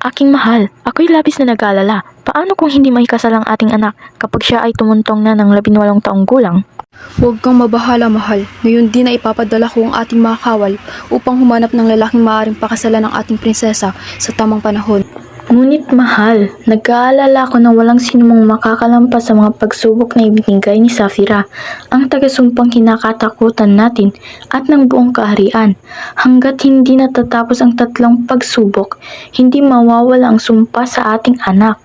Aking mahal, ako'y labis na nag-aalala. Paano kung hindi may kasal ang ating anak kapag siya ay tumuntong na ng labinwalong taong gulang? Huwag kang mabahala, mahal. Ngayon din na ipapadala ko ang ating mga kawal upang humanap ng lalaking maaaring pakasalan ng ating prinsesa sa tamang panahon. Ngunit mahal, nag-aalala ko na walang sinumang makakalampas sa mga pagsubok na ibinigay ni Safira, ang tagasumpang kinakatakutan natin at ng buong kaharian. Hanggat hindi natatapos ang tatlong pagsubok, hindi mawawala ang sumpa sa ating anak.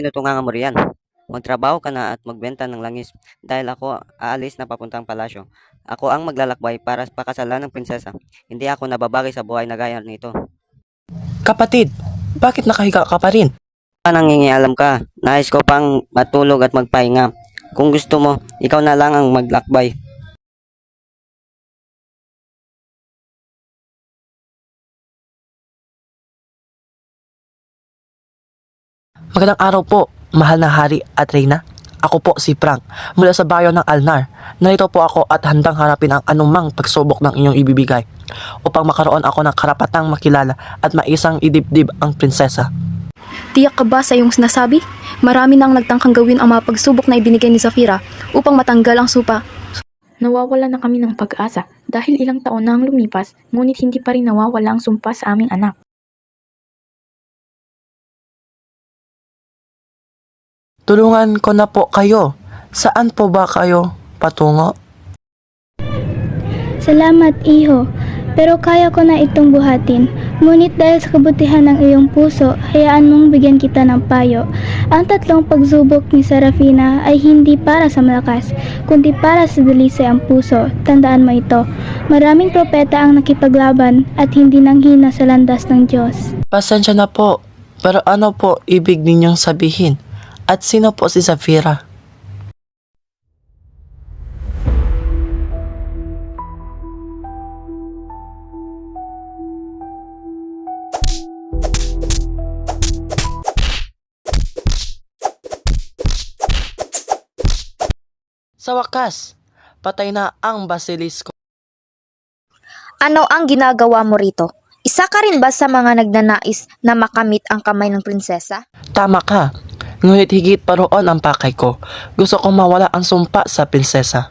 Tinutungan mo riyan. Magtrabaho ka na at magbenta ng langis dahil ako aalis na papuntang palasyo. Ako ang maglalakbay para sa pakasalan ng prinsesa. Hindi ako nababagay sa buhay na gaya nito. Kapatid, bakit nakahiga ka pa rin? Nangingialam ka. Nais ko pang matulog at magpahinga. Kung gusto mo, ikaw na lang ang maglakbay. Magandang araw po, mahal na hari at reyna. Ako po si Frank, mula sa bayan ng Alnar. Narito po ako at handang harapin ang anumang pagsubok ng inyong ibibigay upang makaroon ako ng karapatang makilala at maisang idibdib ang prinsesa. Tiyak ka ba sa iyong sinasabi? Marami nang nagtangkang gawin ang mga pagsubok na ibinigay ni Zafira upang matanggal ang supa. Nawawala na kami ng pag-asa dahil ilang taon na ang lumipas, ngunit hindi pa rin nawawala ang sumpa sa aming anak. Tulungan ko na po kayo. Saan po ba kayo patungo? Salamat, iho. Pero kaya ko na itong buhatin. Ngunit dahil sa kabutihan ng iyong puso, hayaan mong bigyan kita ng payo. Ang tatlong pagsubok ni Serafina ay hindi para sa malakas, kundi para sa dalisay ang puso. Tandaan mo ito. Maraming propeta ang nakipaglaban at hindi nanghina sa landas ng Diyos. Pasensya na po, pero ano po ibig ninyong sabihin? At sino po si Zafira? Sa wakas, patay na ang basilisko. Ano ang ginagawa mo rito? Isa ka rin ba sa mga nagnanais na makamit ang kamay ng prinsesa? Tama ka. Ngunit higit pa roon ang pakay ko. Gusto kong mawala ang sumpa sa prinsesa.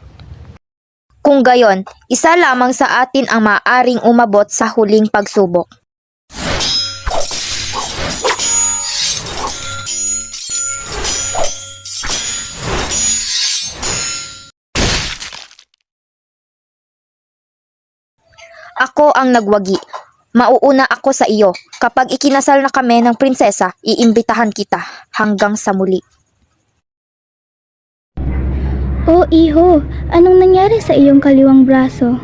Kung gayon, isa lamang sa atin ang maaring umabot sa huling pagsubok. Ako ang nagwagi. Mauuna ako sa iyo. Kapag ikinasal na kami ng prinsesa, iimbitahan kita hanggang sa muli. O iho, anong nangyari sa iyong kaliwang braso?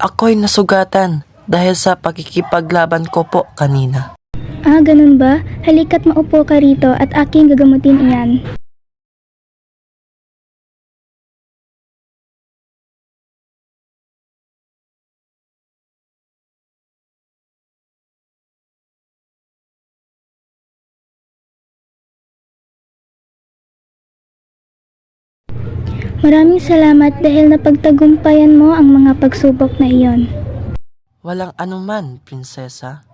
Ako'y nasugatan dahil sa pagkikipaglaban ko po kanina. Ah, ganun ba? Halika't maupo ka rito at aking gagamutin iyan. Maraming salamat dahil napagtagumpayan mo ang mga pagsubok na iyon. Walang anuman, prinsesa.